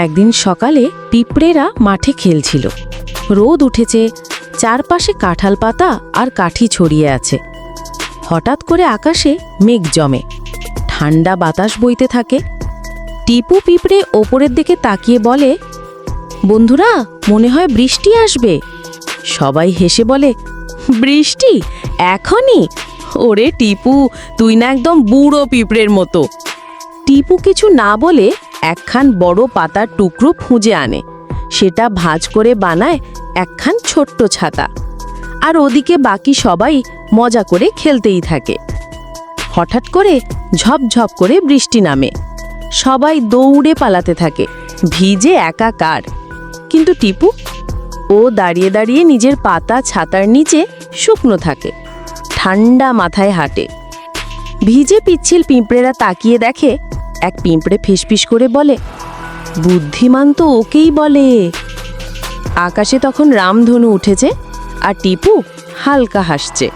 একদিন সকালে পিঁপড়েরা মাঠে খেলছিল। রোদ উঠেছে, চারপাশে কাঁঠাল পাতা আর কাঠি ছড়িয়ে আছে। হঠাৎ করে আকাশে মেঘ জমে। ঠান্ডা বাতাস বইতে থাকে। টিপু পিঁপড়ে ওপরের দিকে তাকিয়ে বলে, বন্ধুরা, মনে হয় বৃষ্টি আসবে। সবাই হেসে বলে, বৃষ্টি? এখনই? ওরে টিপু, তুই না একদম বুড়ো পিঁপড়ের মতো। টিপু কিছু না বলে একখান বড় পাতার টুকরো খুঁজে আনে। সেটা ভাঁজ করে বানায় একখান ছোট্ট ছাতা। আর ওদিকে বাকি সবাই মজা করে খেলতেই থাকে। হঠাৎ করে ঝপঝপ করে বৃষ্টি নামে। সবাই দৌড়ে পালাতে থাকে। ভিজে একাকার। কিন্তু টিপু, ও দাঁড়িয়ে দাঁড়িয়ে নিজের পাতা ছাতার নিচে শুকনো থাকে। ঠান্ডা মাথায় হাঁটে। ভিজে পিচ্ছিল পিঁপড়েরা তাকিয়ে দেখে এক পিঁপড়ে ফিসফিস করে বলে, বুদ্ধিমান তো ওকেই বলে। আকাশে তখন রামধনু উঠেছে আর টিপু হালকা হাসছে।